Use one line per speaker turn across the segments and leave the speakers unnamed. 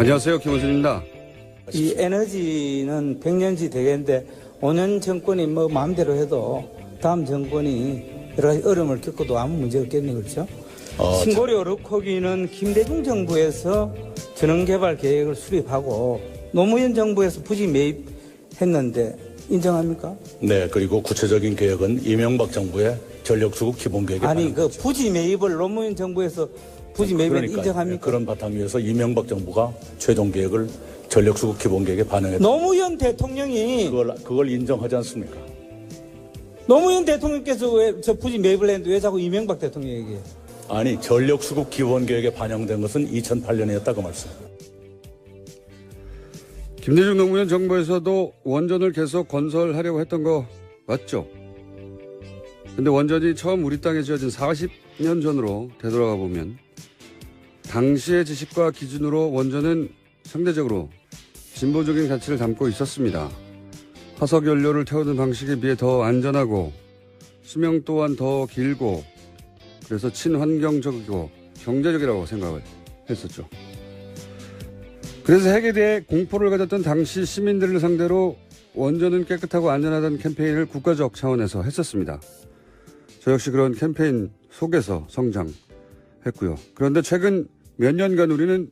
안녕하세요. 김원준입니다.
이 에너지는 100년치 되겠는데 5년 정권이 뭐 마음대로 해도 다음 정권이 여러 가지 어려움을 겪어도 아무 문제 없겠네 그렇죠?
어,
신고리 오르코기는 김대중 정부에서 전원개발 계획을 수립하고 노무현 정부에서 부지 매입했는데 인정합니까?
네, 그리고 구체적인 계획은 이명박 정부의 전력수급 기본 계획에
아니
반영된
그
거죠.
부지 매입을 노무현 정부에서 부지 매입을
그러니까
인정합니까?
그런 바탕 위에서 이명박 정부가 최종 계획을 전력 수급 기본 계획에 반영했다.
노무현 대통령이
그걸 그걸 인정하지 않습니까?
노무현 대통령께서 왜저 부지 매입을 했는데 왜 자꾸 이명박 대통령 얘기해요?
아니 전력 수급 기본 계획에 반영된 것은 2008년이었다 그 말씀.
김대중 노무현 정부에서도 원전을 계속 건설하려고 했던 거 맞죠? 근데 원전이 처음 우리 땅에 지어진 40년 전으로 되돌아가 보면 당시의 지식과 기준으로 원전은 상대적으로 진보적인 가치를 담고 있었습니다. 화석 연료를 태우는 방식에 비해 더 안전하고 수명 또한 더 길고 그래서 친환경적이고 경제적이라고 생각을 했었죠. 그래서 핵에 대해 공포를 가졌던 당시 시민들을 상대로 원전은 깨끗하고 안전하다는 캠페인을 국가적 차원에서 했었습니다. 저 역시 그런 캠페인 속에서 성장했고요. 그런데 최근 몇 년간 우리는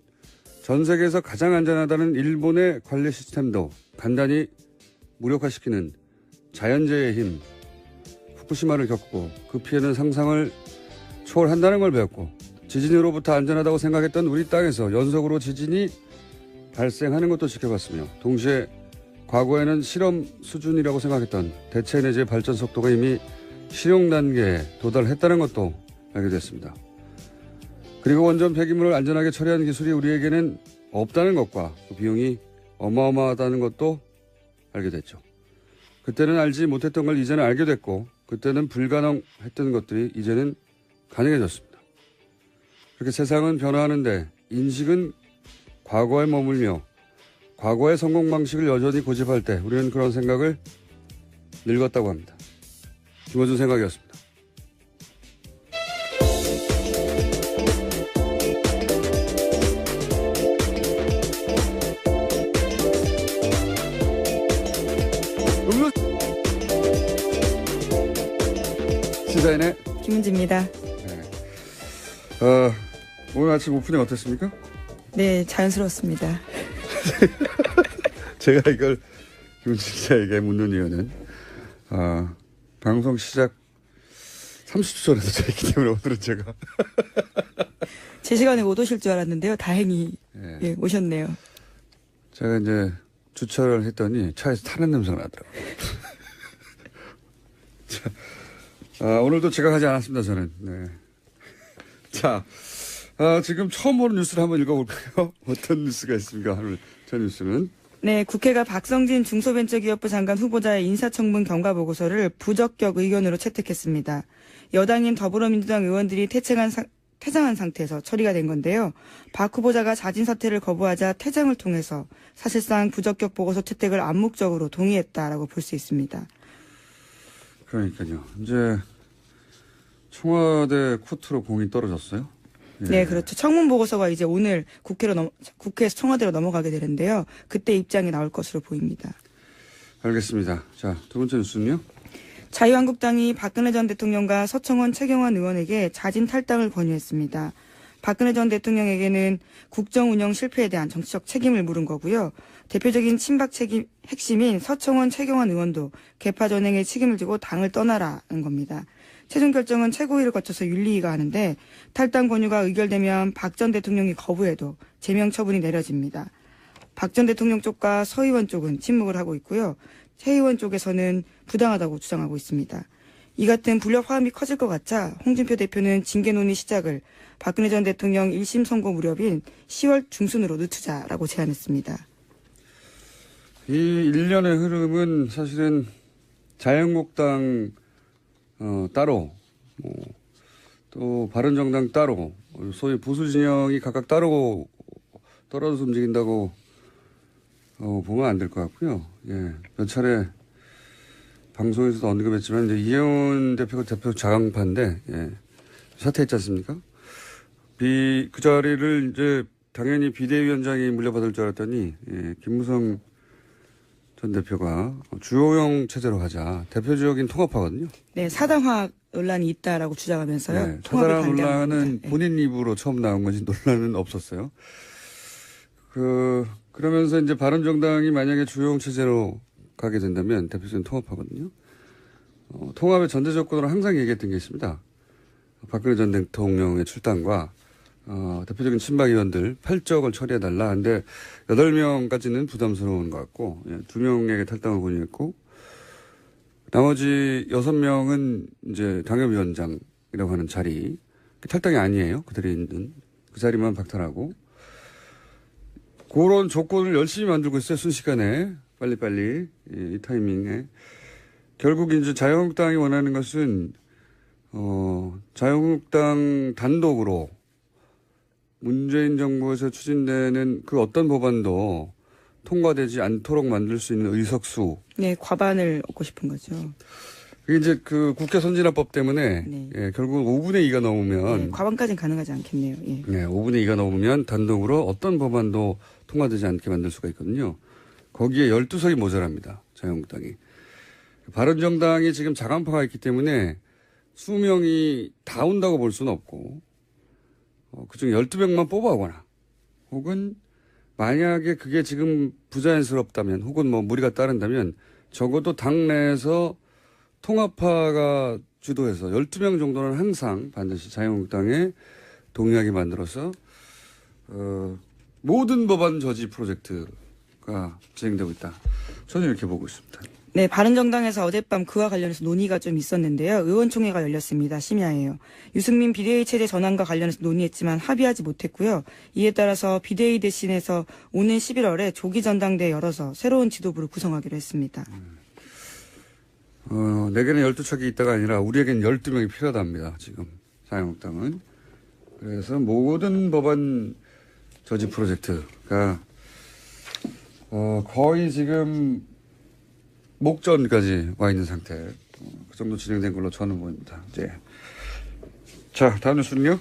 전 세계에서 가장 안전하다는 일본의 관리 시스템도 간단히 무력화시키는 자연재해의 힘, 후쿠시마를 겪고 그 피해는 상상을 초월한다는 걸 배웠고 지진으로부터 안전하다고 생각했던 우리 땅에서 연속으로 지진이 발생하는 것도 지켜봤으며 동시에 과거에는 실험 수준이라고 생각했던 대체 에너지의 발전 속도가 이미 실용 단계에 도달했다는 것도 알게 됐습니다. 그리고 원전 폐기물을 안전하게 처리하는 기술이 우리에게는 없다는 것과 그 비용이 어마어마하다는 것도 알게 됐죠. 그때는 알지 못했던 걸 이제는 알게 됐고 그때는 불가능했던 것들이 이제는 가능해졌습니다. 그렇게 세상은 변화하는데 인식은 과거에 머물며 과거의 성공 방식을 여전히 고집할 때 우리는 그런 생각을 늙었다고 합니다. 김호준 생각이었습니다. 시사인의
김은지입니다.
어, 오늘 아침 오프닝 어땠습니까?
네, 자연스러웠습니다.
제가 이걸 김은지 기자에게 묻는 이유는 아, 방송 시작 30초 전에 도착했기 때문에 오늘은 제가
제 시간에 못 오실 줄 알았는데요. 다행히
예.
예, 오셨네요.
제가 이제 주차를 했더니 차에서 타는 냄새가 나더라고요. 자, 아, 오늘도 제가 하지 않았습니다, 저는. 네. 자, 아, 지금 처음 보는 뉴스를 한번 읽어볼까요? 어떤 뉴스가 있습니까? 오늘 첫 뉴스는.
네, 국회가 박성진 중소벤처기업부 장관 후보자의 인사청문 경과 보고서를 부적격 의견으로 채택했습니다. 여당인 더불어민주당 의원들이 퇴장한, 상- 퇴장한 상태에서 처리가 된 건데요. 박 후보자가 자진 사퇴를 거부하자 퇴장을 통해서 사실상 부적격 보고서 채택을 암묵적으로 동의했다라고 볼 수 있습니다.
그러니까요. 이제 청와대 코트로 공이 떨어졌어요. 예.
네, 그렇죠. 청문 보고서가 이제 오늘 국회로 넘, 국회에서 청와대로 넘어가게 되는데요. 그때 입장이 나올 것으로 보입니다.
알겠습니다. 자, 두 번째 뉴스는요?
자유한국당이 박근혜 전 대통령과 서청원 최경환 의원에게 자진 탈당을 권유했습니다. 박근혜 전 대통령에게는 국정 운영 실패에 대한 정치적 책임을 물은 거고요. 대표적인 친박 책임 핵심인 서청원 최경환 의원도 개파 전행에 책임을 지고 당을 떠나라는 겁니다. 최종 결정은 최고위를 거쳐서 윤리위가 하는데 탈당 권유가 의결되면 박 전 대통령이 거부해도 제명 처분이 내려집니다. 박 전 대통령 쪽과 서 의원 쪽은 침묵을 하고 있고요. 최 의원 쪽에서는 부당하다고 주장하고 있습니다. 이 같은 불협 화음이 커질 것 같자 홍준표 대표는 징계 논의 시작을 박근혜 전 대통령 1심 선고 무렵인 10월 중순으로 늦추자라고 제안했습니다.
이 일련의 흐름은 사실은 자유한국당 어, 따로 뭐, 또 바른정당 따로 소위 보수 진영이 각각 따로 떨어져서 움직인다고 어, 보면 안 될 것 같고요. 예, 몇 차례 방송에서도 언급했지만 이제 이혜원 대표가 대표 자강파인데 예, 사퇴했지 않습니까? 비, 그 자리를 이제 당연히 비대위원장이 물려받을 줄 알았더니 예, 김무성 전 대표가 주호영 체제로 하자 대표적인 통합파거든요.
네, 사당화 논란이 있다라고 주장하면서요.
네,
반대합니다.
논란은
네.
본인 입으로 처음 나온 것이 논란은 없었어요. 그 그러면서 이제 바른정당이 만약에 주호영 체제로 가게 된다면 대표적인 통합하거든요. 어, 통합의 전제 조건으로 항상 얘기했던 게 있습니다. 박근혜 전 대통령의 출당과 어, 대표적인 친박 의원들 8적을 처리해 달라. 근데 8명까지는 부담스러운 것 같고, 예, 2명에게 탈당을 권유했고, 나머지 6명은 이제 당협위원장이라고 하는 자리, 탈당이 아니에요. 그들이 있는 그 자리만 박탈하고, 그런 조건을 열심히 만들고 있어요. 순식간에. 빨리빨리. 이, 이 타이밍에. 결국 이제 자유한국당이 원하는 것은, 어, 자유한국당 단독으로 문재인 정부에서 추진되는 그 어떤 법안도 통과되지 않도록 만들 수 있는 의석수.
네, 과반을 얻고 싶은 거죠.
그게 이제 그 국회 선진화법 때문에
네.
예, 결국 5분의 2가 넘으면
네, 과반까지는 가능하지 않겠네요. 예.
네, 5분의 2가 넘으면 단독으로 어떤 법안도 통과되지 않게 만들 수가 있거든요. 거기에 12석이 모자랍니다. 자유한국당이. 바른정당이 지금 자간파가 있기 때문에 수명이 다 온다고 볼 수는 없고 어, 그중 12명만 뽑아오거나 혹은 만약에 그게 지금 부자연스럽다면 혹은 뭐 무리가 따른다면 적어도 당내에서 통합파가 주도해서 12명 정도는 항상 반드시 자유한국당에 동의하게 만들어서 어, 모든 법안 저지 프로젝트 가 진행되고 있다. 저는 이렇게 보고 있습니다.
네, 바른정당에서 어젯밤 그와 관련해서 논의가 좀 있었는데요. 의원총회가 열렸습니다. 심야에요. 유승민 비대위 체제 전환과 관련해서 논의했지만 합의하지 못했고요. 이에 따라서 비대위 대신해서 오는 11월에 조기 전당대회 열어서 새로운 지도부를 구성하기로 했습니다.
어, 내게는 12척이 있다가 아니라 우리에겐 12명이 필요하답니다. 지금 자유한국당은. 그래서 모든 법안 저지 프로젝트가 어, 거의 지금 목전까지 와 있는 상태. 어, 그 정도 진행된 걸로 저는 보입니다. 이제 자 다음 뉴스는요.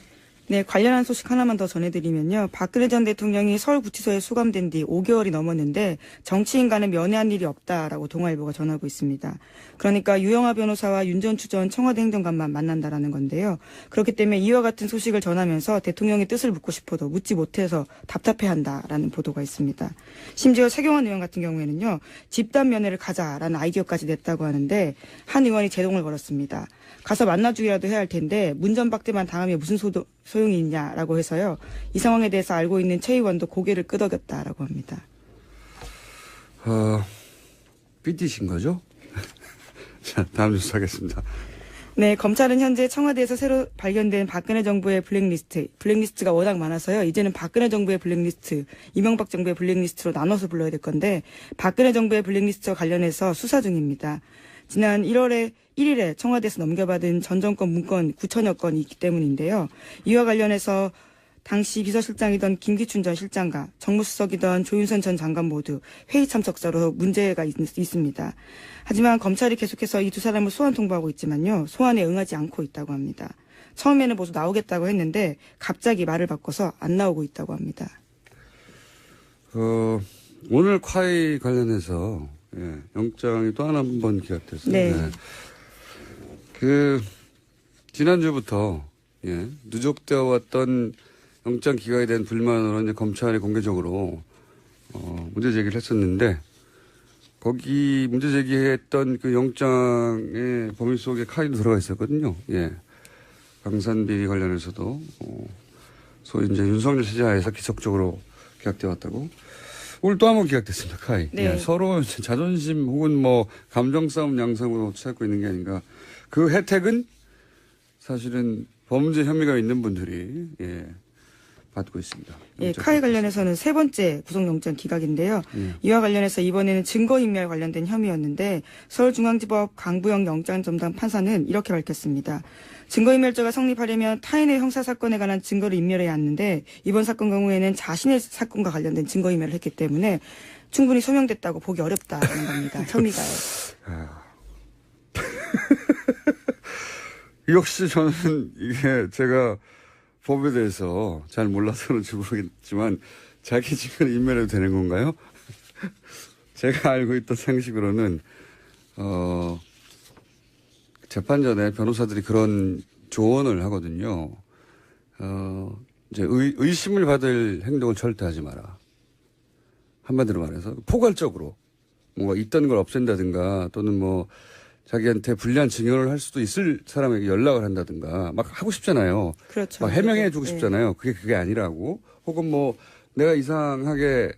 네, 관련한 소식 하나만 더 전해드리면요. 박근혜 전 대통령이 서울 구치소에 수감된 뒤 5개월이 넘었는데 정치인 간에 면회한 일이 없다라고 동아일보가 전하고 있습니다. 그러니까 유영아 변호사와 윤전추 전 청와대 행정관만 만난다라는 건데요. 그렇기 때문에 이와 같은 소식을 전하면서 대통령의 뜻을 묻고 싶어도 묻지 못해서 답답해한다라는 보도가 있습니다. 심지어 최경환 의원 같은 경우에는요. 집단 면회를 가자라는 아이디어까지 냈다고 하는데 한 의원이 제동을 걸었습니다. 가서 만나주기라도 해야 할 텐데 문전박대만 당하면 무슨 소도, 소용이 있냐라고 해서요. 이 상황에 대해서 알고 있는 최 의원도 고개를 끄덕였다라고 합니다.
어, 삐띠신 거죠? 자 다음 뉴스 하겠습니다.
네, 검찰은 현재 청와대에서 새로 발견된 박근혜 정부의 블랙리스트, 블랙리스트가 워낙 많아서요. 이제는 박근혜 정부의 블랙리스트, 이명박 정부의 블랙리스트로 나눠서 불러야 될 건데 박근혜 정부의 블랙리스트와 관련해서 수사 중입니다. 지난 1월에 1일에 청와대에서 넘겨받은 전 정권 문건 9천여 건이 있기 때문인데요. 이와 관련해서 당시 비서실장이던 김기춘 전 실장과 정무수석이던 조윤선 전 장관 모두 회의 참석자로 문제가 있, 있습니다. 하지만 검찰이 계속해서 이 두 사람을 소환 통보하고 있지만요. 소환에 응하지 않고 있다고 합니다. 처음에는 모두 나오겠다고 했는데 갑자기 말을 바꿔서 안 나오고 있다고 합니다.
어, 오늘 콰이 관련해서 예, 영장이 또 하나 한번 기각됐어요.
네.
그 지난주부터 예, 누적되어 왔던 영장 기각에 대한 불만으로 이제 검찰이 공개적으로 어, 문제 제기를 했었는데 거기 문제 제기했던 그 영장의 범위 속에 카이도 들어가 있었거든요. 예. 강산비리 관련해서도 어, 소위 이제 윤석열 시자에서 기적적으로 기각되어 왔다고. 오늘 또 한 번 기각됐습니다, 카이.
네.
예, 서로 자존심 혹은 뭐 감정 싸움 양상으로 찾고 있는 게 아닌가. 그 혜택은 사실은 범죄 혐의가 있는 분들이 예, 받고 있습니다.
예,
영장
카이 관련해서는 세 번째 구속영장 기각인데요.
예.
이와 관련해서 이번에는 증거인멸 관련된 혐의였는데 서울중앙지법 강부영 영장전담 판사는 이렇게 밝혔습니다. 증거인멸죄가 성립하려면 타인의 형사사건에 관한 증거를 인멸해야 하는데 이번 사건 경우에는 자신의 사건과 관련된 증거인멸을 했기 때문에 충분히 소명됐다고 보기 어렵다는 겁니다. 혐의가요.
역시 저는 이게 제가 법에 대해서 잘 몰라서 그런지 모르겠지만 자기 직을 인멸해도 되는 건가요? 제가 알고 있던 상식으로는 어 재판 전에 변호사들이 그런 조언을 하거든요. 어 이제 의, 의심을 받을 행동을 절대 하지 마라. 한마디로 말해서 포괄적으로 뭔가 있던 걸 없앤다든가 또는 뭐 자기한테 불리한 증언을 할 수도 있을 사람에게 연락을 한다든가 막 하고 싶잖아요.
그렇죠.
막 해명해 주고
네.
싶잖아요. 그게 그게 아니라고. 혹은 뭐 내가 이상하게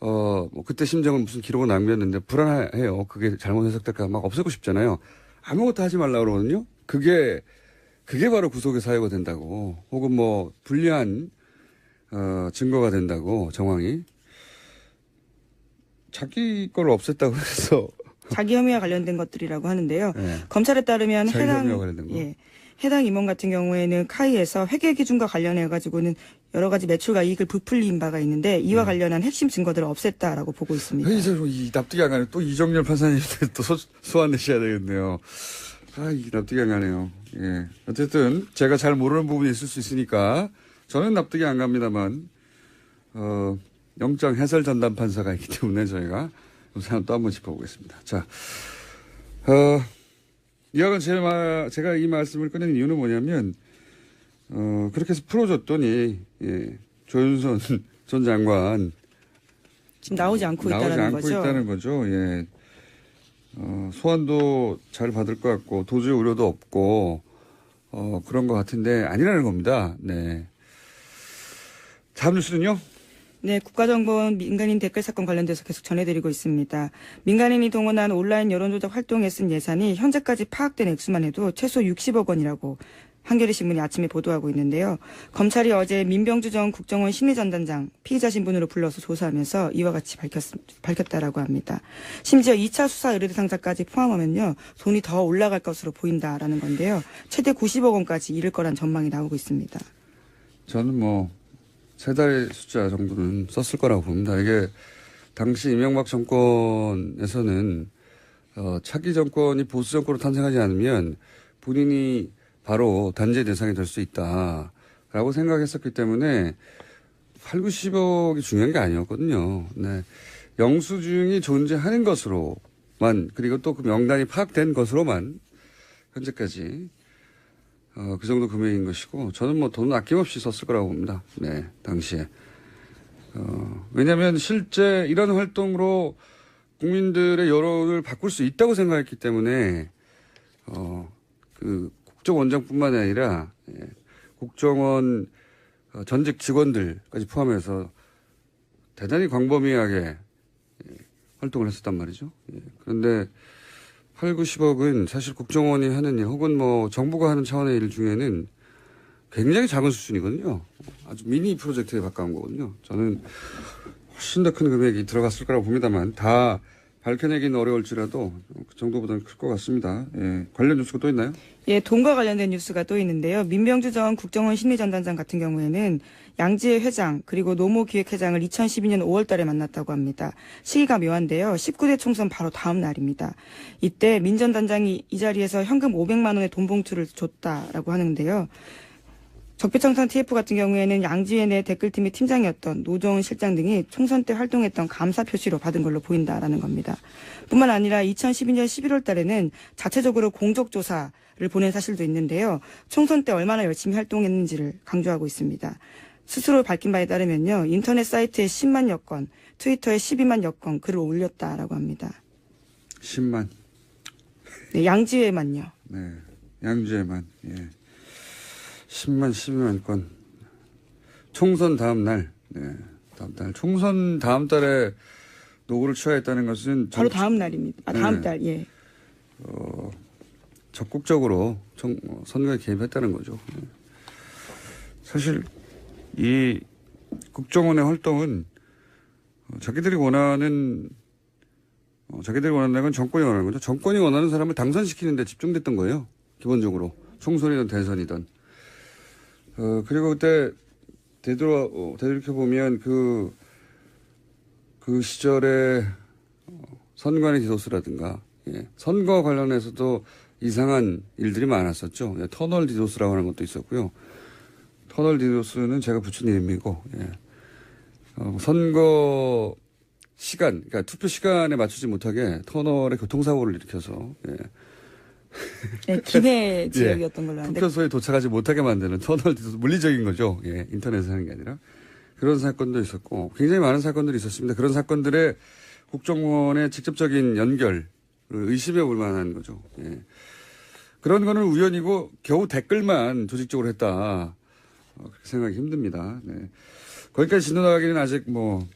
어, 뭐 그때 심정은 무슨 기록을 남겼는데 불안해요. 그게 잘못 해석될까 막 없애고 싶잖아요. 아무것도 하지 말라 그러거든요. 그게 그게 바로 구속의 사유가 된다고. 혹은 뭐 불리한 어, 증거가 된다고 정황이 자기 걸 없앴다고 해서
자기 혐의와 관련된 것들이라고 하는데요.
네.
검찰에 따르면
자기
해당
혐의와 관련된 거?
예, 해당 임원 같은 경우에는 카이에서 회계 기준과 관련해 가지고는 여러 가지 매출과 이익을 부풀린 바가 있는데 이와
네.
관련한 핵심 증거들을 없앴다라고 보고 있습니다.
이제 뭐이 납득이 안 가네. 또 이정열 판사님한테 또 소, 소환 내셔야 되겠네요. 아, 이 납득이 안 가네요. 예. 어쨌든 제가 잘 모르는 부분이 있을 수 있으니까 저는 납득이 안 갑니다만, 어, 영장 해설 전담 판사가 있기 때문에 저희가 이 사람 또 한번 짚어보겠습니다. 자, 어, 이학은 제 말, 제가 이 말씀을 꺼낸 이유는 뭐냐면, 어, 그렇게 해서 풀어줬더니, 예, 조윤선 전 장관,
지금 나오지 않고
나오지
있다는
않고
거죠.
있다는 거죠. 예. 어, 소환도 잘 받을 것 같고 도저히 우려도 없고 어, 그런 것 같은데 아니라는 겁니다. 네. 다음 뉴스는요?
네, 국가정보원 민간인 댓글 사건 관련돼서 계속 전해드리고 있습니다. 민간인이 동원한 온라인 여론조작 활동에 쓴 예산이 현재까지 파악된 액수만 해도 최소 60억 원이라고 한겨레 신문이 아침에 보도하고 있는데요. 검찰이 어제 민병주 전 국정원 심리전단장 피의자 신분으로 불러서 조사하면서 이와 같이 밝혔, 밝혔다라고 합니다. 심지어 2차 수사 의뢰 대상자까지 포함하면요. 돈이 더 올라갈 것으로 보인다라는 건데요. 최대 90억 원까지 이를 거란 전망이 나오고 있습니다.
저는 뭐 세 달의 숫자 정도는 썼을 거라고 봅니다. 이게 당시 이명박 정권에서는 어, 차기 정권이 보수 정권으로 탄생하지 않으면 본인이 바로 단죄 대상이 될 수 있다라고 생각했었기 때문에 8, 90억이 중요한 게 아니었거든요. 네. 영수증이 존재하는 것으로만 그리고 또 그 명단이 파악된 것으로만 현재까지 어, 그 정도 금액인 것이고 저는 뭐 돈은 아낌없이 썼을 거라고 봅니다. 네, 당시에. 어, 왜냐하면 실제 이런 활동으로 국민들의 여론을 바꿀 수 있다고 생각했기 때문에 어, 그 국정원장뿐만 아니라 예, 국정원 어, 전직 직원들까지 포함해서 대단히 광범위하게 예, 활동을 했었단 말이죠. 예, 그런데 8, 90억은 사실 국정원이 하는 일 혹은 뭐 정부가 하는 차원의 일 중에는 굉장히 작은 수준이거든요. 아주 미니 프로젝트에 가까운 거거든요. 저는 훨씬 더 큰 금액이 들어갔을 거라고 봅니다만 다 밝혀내기는 어려울지라도 그 정도보다는 클 것 같습니다. 예. 관련 뉴스가 또 있나요?
예, 돈과 관련된 뉴스가 또 있는데요. 민병주 전 국정원 심리전단장 같은 경우에는 양지혜 회장 그리고 노모 기획회장을 2012년 5월 달에 만났다고 합니다. 시기가 묘한데요. 19대 총선 바로 다음 날입니다. 이때 민전 단장이 이 자리에서 현금 500만 원의 돈 봉투를 줬다라고 하는데요. 적폐청산 TF 같은 경우에는 양지혜 내 댓글팀의 팀장이었던 노정은 실장 등이 총선 때 활동했던 감사 표시로 받은 걸로 보인다라는 겁니다. 뿐만 아니라 2012년 11월 달에는 자체적으로 공적조사를 보낸 사실도 있는데요. 총선 때 얼마나 열심히 활동했는지를 강조하고 있습니다. 스스로 밝힌 바에 따르면요. 인터넷 사이트에 10만여 건, 트위터에 12만여 건 글을 올렸다라고 합니다.
10만.
네, 양지혜만요.
네. 양주에만. 예. 10만, 12만 건. 총선 다음 날. 네. 다음 달. 총선 다음 달에 노고를 취하했다는 것은
바로
정-
다음 날입니다. 아, 다음
네.
달, 예.
적극적으로 청- 어, 선거에 개입했다는 거죠. 네. 사실 이 국정원의 활동은 어, 자기들이 원하는 어, 자기들이 원하는 건 정권이 원하는 거죠. 정권이 원하는 사람을 당선시키는 데 집중됐던 거예요. 기본적으로 총선이든 대선이든. 어, 그리고 그때 되돌아 어, 되돌이켜 보면 그 그 시절에 어, 선관위 디도스라든가 예, 선거 관련해서도 이상한 일들이 많았었죠. 예, 터널 디도스라고 하는 것도 있었고요. 터널 디도스는 제가 붙인 이름이고, 예. 어, 선거 시간, 그러니까 투표 시간에 맞추지 못하게 터널에 교통사고를 일으켜서, 예.
네, 김해 지역이었던 걸로 아는데
투표소에 도착하지 못하게 만드는 터널 물리적인 거죠. 예. 인터넷에 하는 게 아니라. 그런 사건도 있었고, 굉장히 많은 사건들이 있었습니다. 그런 사건들의 국정원의 직접적인 연결을 의심해 볼 만한 거죠. 예. 그런 거는 우연이고 겨우 댓글만 조직적으로 했다. 어, 그렇게 생각하기 힘듭니다. 네. 거기까지 진도나가기는 아직 뭐,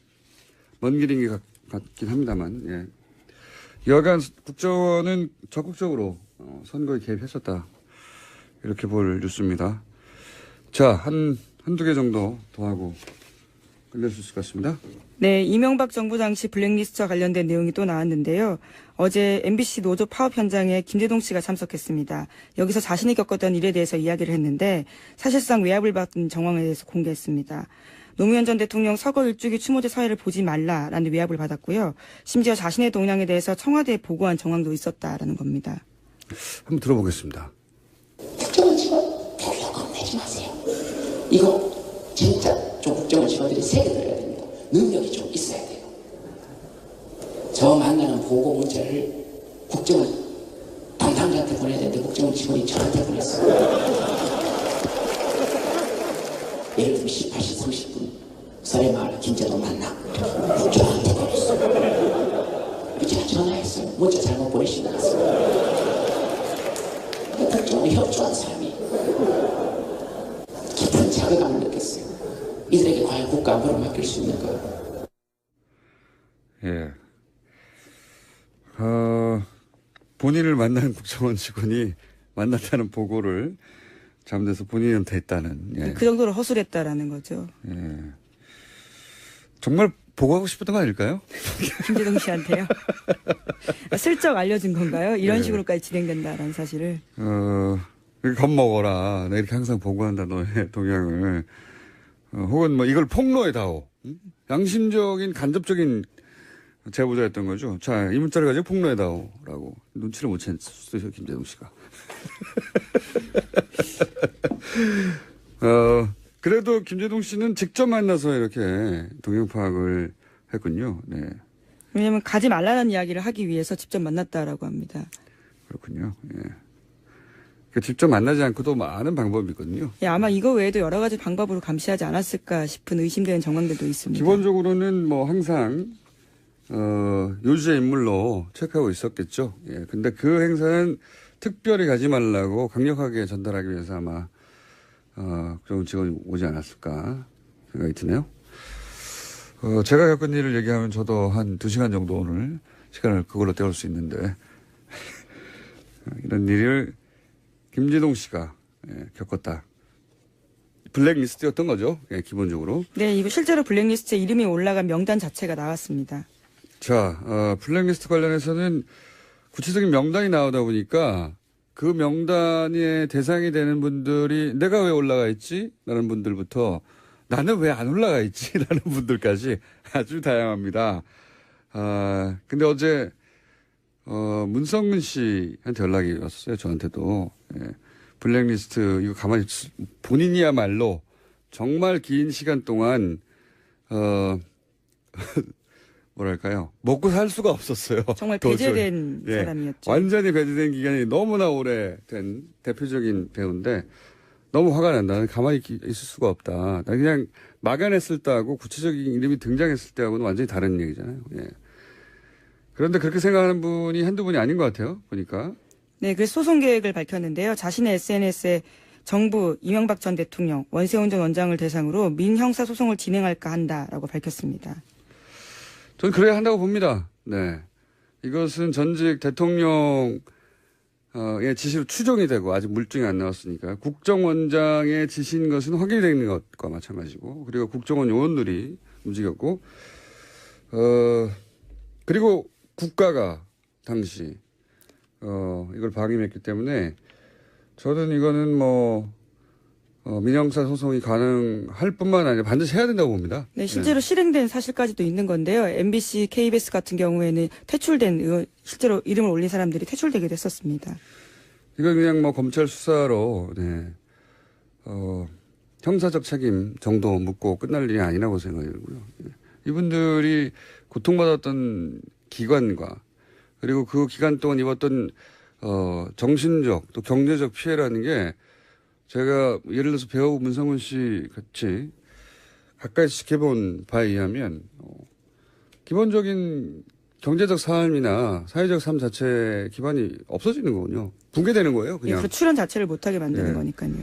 먼 길인 것 같- 같긴 합니다만, 예. 여하간 국정원은 적극적으로 어, 선거에 개입했었다. 이렇게 볼 뉴스입니다. 자, 한, 한두 개 정도 더 하고 끝낼 수 있을 것 같습니다.
네, 이명박 정부 당시 블랙리스트와 관련된 내용이 또 나왔는데요. 어제 MBC 노조 파업 현장에 김재동 씨가 참석했습니다. 여기서 자신이 겪었던 일에 대해서 이야기를 했는데 사실상 외압을 받은 정황에 대해서 공개했습니다. 노무현 전 대통령 서거 일주기 추모제 사회를 보지 말라라는 외압을 받았고요. 심지어 자신의 동향에 대해서 청와대에 보고한 정황도 있었다라는 겁니다.
한번 들어보겠습니다.
국정원 직원 별로 겁내지 마세요. 이거 진짜 좀 국정원 직원들이 새겨들어야 됩니다. 능력이 좀 있어야 돼요. 저 만나는 보고 문자를 국정원 담당자한테 보내야 되는데 국정원 직원이 저한테 보냈어요. 예를 들면 18시 30분 설해마을 김재동 만나 저한테 보냈어요. 제가 전화했어요. 문자 잘못 보내신 것 같습니다. 국정원에 협조한 사람이 깊은 자괴감을 느꼈어요. 이들에게 과연 국가 안보를 맡길 수 있는가?
예. 어, 본인을 만난 국정원 직원이 만났다는 보고를 잘못해서 본인한테 했다는. 예.
그 정도로 허술했다라는 거죠.
예. 정말 보고하고 싶었던 거 아닐까요?
김재동 씨한테요. 슬쩍 알려준 건가요? 이런
네.
식으로까지 진행된다라는 사실을.
어, 겁먹어라. 내가 이렇게 항상 보고한다, 너의 동향을. 어, 혹은 뭐 이걸 폭로해다오. 응? 양심적인, 간접적인 제보자였던 거죠. 자, 이 문자를 가지고 폭로해다오. 라고. 눈치를 못 챘어요, 김재동 씨가. 어, 그래도 김재동 씨는 직접 만나서 이렇게 동향 파악을 했군요. 네.
왜냐하면 가지 말라는 이야기를 하기 위해서 직접 만났다라고 합니다.
그렇군요. 예. 그 직접 만나지 않고도 많은 방법이 있거든요.
예, 아마 이거 외에도 여러 가지 방법으로 감시하지 않았을까 싶은 의심되는 정황들도 있습니다.
기본적으로는 뭐 항상 어, 요주의 인물로 체크하고 있었겠죠. 예. 근데 그 행사는 특별히 가지 말라고 강력하게 전달하기 위해서 아마 어, 그런 직원이 오지 않았을까 생각이 드네요. 어, 제가 겪은 일을 얘기하면 저도 한 두 시간 정도 오늘 시간을 그걸로 때울 수 있는데 이런 일을 김재동 씨가 예, 겪었다. 블랙리스트였던 거죠. 예, 기본적으로.
네, 이거 실제로 블랙리스트에 이름이 올라간 명단 자체가 나왔습니다.
자, 어, 블랙리스트 관련해서는 구체적인 명단이 나오다 보니까 그 명단의 대상이 되는 분들이 내가 왜 올라가 있지? 라는 분들부터 나는 왜 안 올라가 있지? 라는 분들까지 아주 다양합니다. 아, 근데 어제, 어, 문성근 씨한테 연락이 왔어요. 저한테도. 예. 블랙리스트, 이거 가만히, 있- 본인이야말로 정말 긴 시간 동안, 어, 뭐랄까요. 먹고 살 수가 없었어요.
정말. 배제된
예.
사람이었죠.
완전히 배제된 기간이 너무나 오래된 대표적인 배우인데 너무 화가 난다. 나는 가만히 있- 있을 수가 없다. 나 그냥 막연했을 때하고 구체적인 이름이 등장했을 때하고는 완전히 다른 얘기잖아요. 예. 그런데 그렇게 생각하는 분이 한두 분이 아닌 것 같아요. 보니까.
네, 그래서 소송 계획을 밝혔는데요. 자신의 SNS에 정부 이명박 전 대통령 원세훈 전 원장을 대상으로 민형사 소송을 진행할까 한다라고 밝혔습니다.
저는 그래야 한다고 봅니다. 네. 이것은 전직 대통령의 지시로 추정이 되고 아직 물증이 안 나왔으니까 국정원장의 지시인 것은 확인이 되는 것과 마찬가지고 그리고 국정원 요원들이 움직였고 어 그리고 국가가 당시 어 이걸 방임했기 때문에 저는 이거는 뭐 어, 민형사 소송이 가능할 뿐만 아니라 반드시 해야 된다고 봅니다.
네, 실제로 실행된 사실까지도 있는 건데요. MBC, KBS 같은 경우에는 퇴출된 의원, 실제로 이름을 올린 사람들이 퇴출되기도 했었습니다.
이건 그냥 뭐 검찰 수사로 네. 어, 형사적 책임 정도 묻고 끝날 일이 아니라고 생각이 들고요. 예. 이분들이 고통받았던 기관과 그리고 그 기간 동안 입었던 어 정신적 또 경제적 피해라는 게 제가 예를 들어서 배우 문성훈 씨 같이 가까이 지켜본 바에 의하면 어, 기본적인 경제적 삶이나 사회적 삶 자체 기반이 없어지는 거군요. 붕괴되는 거예요,
예,
그냥.
그래서 출연 자체를 못하게 만드는
예.
거니까요.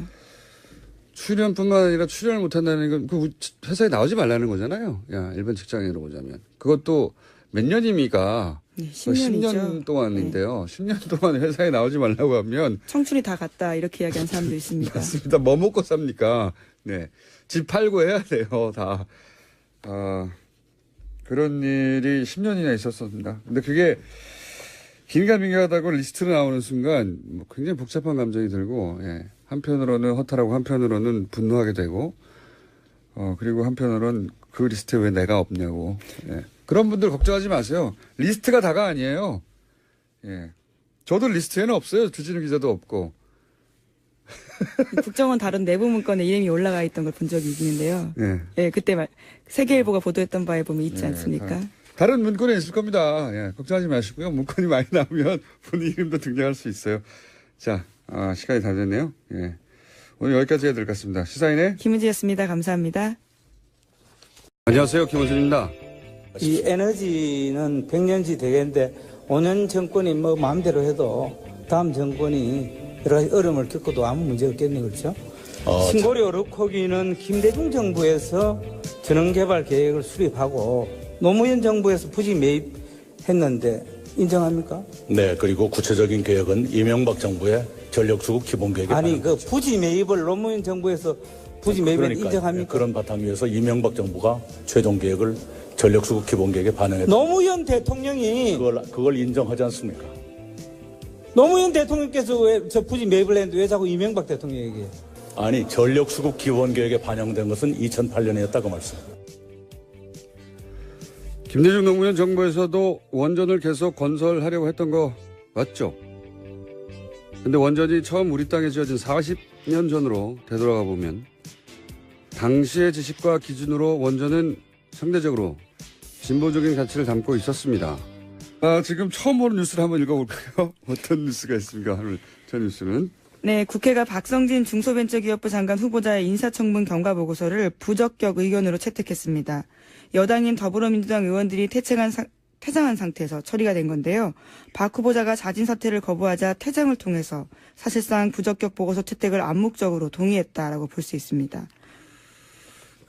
출연뿐만 아니라 출연을 못한다는 건 그 회사에 나오지 말라는 거잖아요. 야 일반 직장인으로 보자면 그것도 몇 년입니까?
네,
그
10년이죠.
10년 동안인데요. 10년 동안 회사에 나오지 말라고 하면
청춘이 다 갔다 이렇게 이야기하는 사람도 있습니다.
맞습니다. 뭐 먹고 삽니까? 네, 집 팔고 해야 돼요. 다 아, 그런 일이 10년이나 있었습니다. 근데 그게 긴가 민가하다고 리스트로 나오는 순간 뭐 굉장히 복잡한 감정이 들고 예. 한편으로는 허탈하고 한편으로는 분노하게 되고 어 그리고 한편으로는 그 리스트에 왜 내가 없냐고 예. 그런 분들 걱정하지 마세요. 리스트가 다가 아니에요. 예. 저도 리스트에는 없어요. 주진우 기자도 없고
국정원 다른 내부 문건에 이름이 올라가 있던 걸 본 적이 있는데요.
예.
예, 그때 말 세계일보가 보도했던 바에 보면 있지
예,
않습니까?
다- 다른 문건에 있을 겁니다. 예, 걱정하지 마시고요. 문건이 많이 나오면 본인 이름도 등장할 수 있어요. 자, 아, 시간이 다 됐네요. 예. 오늘 여기까지 해야 될 것 같습니다. 시사인의
김은지였습니다. 감사합니다.
안녕하세요. 김원준입니다.
이 에너지는 백년지 되겠는데 5년 정권이 뭐 마음대로 해도 다음 정권이 여러 가지 어려움을 겪어도 아무 문제 없겠네 그렇죠?
어,
신고리 오르코기는 김대중 정부에서 전원개발 계획을 수립하고 노무현 정부에서 부지 매입했는데 인정합니까?
네, 그리고 구체적인 계획은 이명박 정부의 전력수급 기본 계획에
아니 그. 부지 매입을 노무현 정부에서 부지 매입을
그러니까요.
인정합니까?
그런 바탕 위에서 이명박 정부가 최종 계획을 전력 수급 기본 계획에 반영했다.
노무현 대통령이
그걸 그걸 인정하지 않습니까?
노무현 대통령께서 왜저 부지 매입을 했는데 왜 자꾸 이명박 대통령 얘기해요?
아니 전력 수급 기본 계획에 반영된 것은 2008년이었다고 말씀.
김대중 노무현 정부에서도 원전을 계속 건설하려고 했던 거 맞죠? 근데 원전이 처음 우리 땅에 지어진 40년 전으로 되돌아가 보면 당시의 지식과 기준으로 원전은 상대적으로 진보적인 가치를 담고 있었습니다. 아, 지금 처음 보는 뉴스를 한번 읽어볼까요? 어떤 뉴스가 있습니까? 오늘 저 뉴스는.
네, 국회가 박성진 중소벤처기업부 장관 후보자의 인사청문 경과 보고서를 부적격 의견으로 채택했습니다. 여당인 더불어민주당 의원들이 퇴장한, 상, 퇴장한 상태에서 처리가 된 건데요. 박 후보자가 자진 사퇴를 거부하자 퇴장을 통해서 사실상 부적격 보고서 채택을 암묵적으로 동의했다라고 볼 수 있습니다.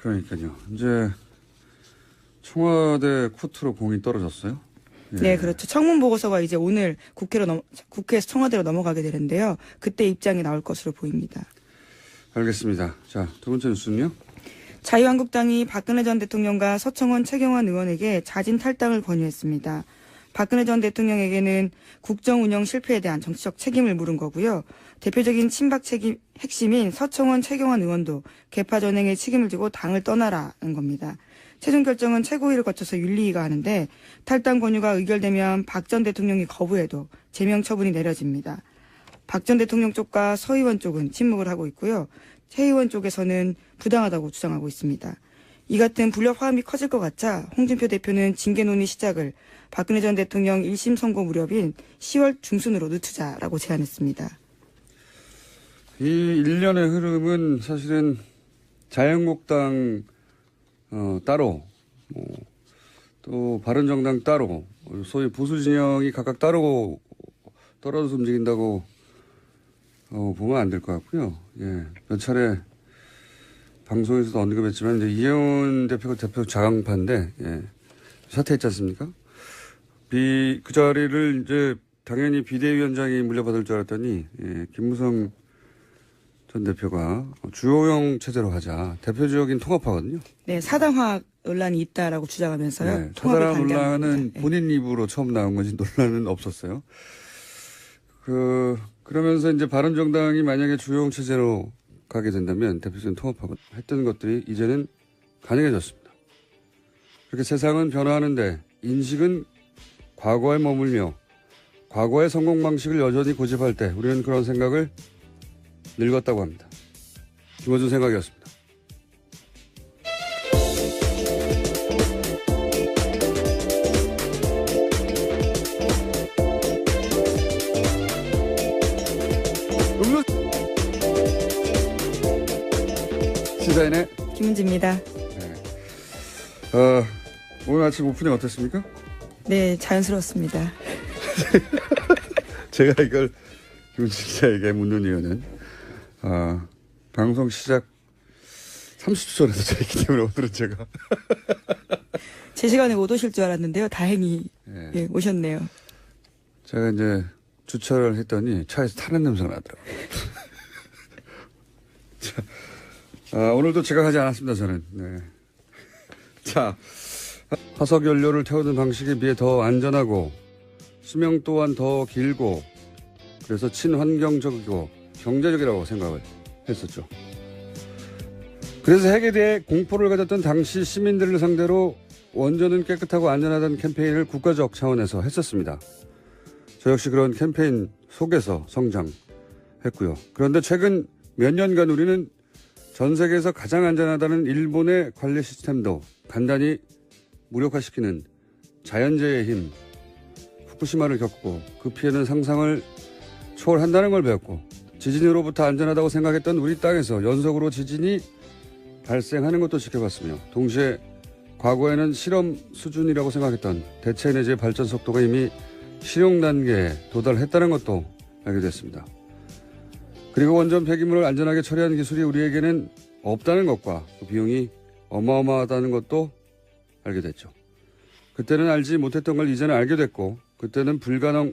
그러니까요. 이제 청와대 코트로 공이 떨어졌어요. 예.
네, 그렇죠. 청문 보고서가 이제 오늘 국회로 넘, 국회에서 청와대로 넘어가게 되는데요. 그때 입장이 나올 것으로 보입니다.
알겠습니다. 자, 두 번째 뉴스는요?
자유한국당이 박근혜 전 대통령과 서청원 최경환 의원에게 자진 탈당을 권유했습니다. 박근혜 전 대통령에게는 국정 운영 실패에 대한 정치적 책임을 물은 거고요. 대표적인 친박 책임 핵심인 서청원 최경환 의원도 개파 전행에 책임을 지고 당을 떠나라는 겁니다. 최종 결정은 최고위를 거쳐서 윤리위가 하는데 탈당 권유가 의결되면 박 전 대통령이 거부해도 제명 처분이 내려집니다. 박 전 대통령 쪽과 서 의원 쪽은 침묵을 하고 있고요. 최 의원 쪽에서는 부당하다고 주장하고 있습니다. 이 같은 불협 화음이 커질 것 같자 홍준표 대표는 징계 논의 시작을 박근혜 전 대통령 1심 선고 무렵인 10월 중순으로 늦추자라고 제안했습니다.
이 일련의 흐름은 사실은 자유한국당 어, 따로 뭐, 또 바른정당 따로 소위 보수 진영이 각각 따로 떨어져서 움직인다고 어, 보면 안 될 것 같고요. 예, 몇 차례 방송에서도 언급했지만 이제 이혜원 대표가 대표 자강파인데 예, 사퇴했지 않습니까? 비, 그 자리를 이제 당연히 비대위원장이 물려받을 줄 알았더니 예, 김무성 전 대표가 주호영 체제로 하자 대표적인 통합파거든요.
네, 사당화 논란이 있다라고 주장하면서요.
네,
반대하는
논란은.
네.
본인 입으로 처음 나온 거지 논란은 없었어요. 그 그러면서 이제 바른정당이 만약에 주호영 체제로 가게 된다면 대표적인 통합하고 했던 것들이 이제는 가능해졌습니다. 그렇게 세상은 변화하는데 인식은 과거에 머물며 과거의 성공 방식을 여전히 고집할 때 우리는 그런 생각을 늙었다고 합니다. 김호준 생각이었습니다.
시사인의 김은지입니다. 네.
어, 오늘 아침 오프닝 어땠습니까?
네, 자연스러웠습니다.
제가 이걸 김은지 기자에게 묻는 이유는 아, 방송 시작 30초 전에 도착했기 때문에 오늘은 제가
제 시간에 못 오실 줄 알았는데요. 다행히
예,
예, 오셨네요.
제가 이제 주차를 했더니 차에서 타는 냄새가 나더라고요. 자, 아, 오늘도 제가 하지 않았습니다, 저는. 네. 자, 화석 연료를 태우는 방식에 비해 더 안전하고 수명 또한 더 길고 그래서 친환경적이고 경제적이라고 생각을 했었죠. 그래서 핵에 대해 공포를 가졌던 당시 시민들을 상대로 원전은 깨끗하고 안전하다는 캠페인을 국가적 차원에서 했었습니다. 저 역시 그런 캠페인 속에서 성장했고요. 그런데 최근 몇 년간 우리는 전 세계에서 가장 안전하다는 일본의 관리 시스템도 간단히 무력화시키는 자연재해의 힘, 후쿠시마를 겪고 그 피해는 상상을 초월한다는 걸 배웠고 지진으로부터 안전하다고 생각했던 우리 땅에서 연속으로 지진이 발생하는 것도 지켜봤으며 동시에 과거에는 실험 수준이라고 생각했던 대체 에너지의 발전 속도가 이미 실용 단계에 도달했다는 것도 알게 됐습니다. 그리고 원전 폐기물을 안전하게 처리하는 기술이 우리에게는 없다는 것과 그 비용이 어마어마하다는 것도 알게 됐죠. 그때는 알지 못했던 걸 이제는 알게 됐고 그때는 불가능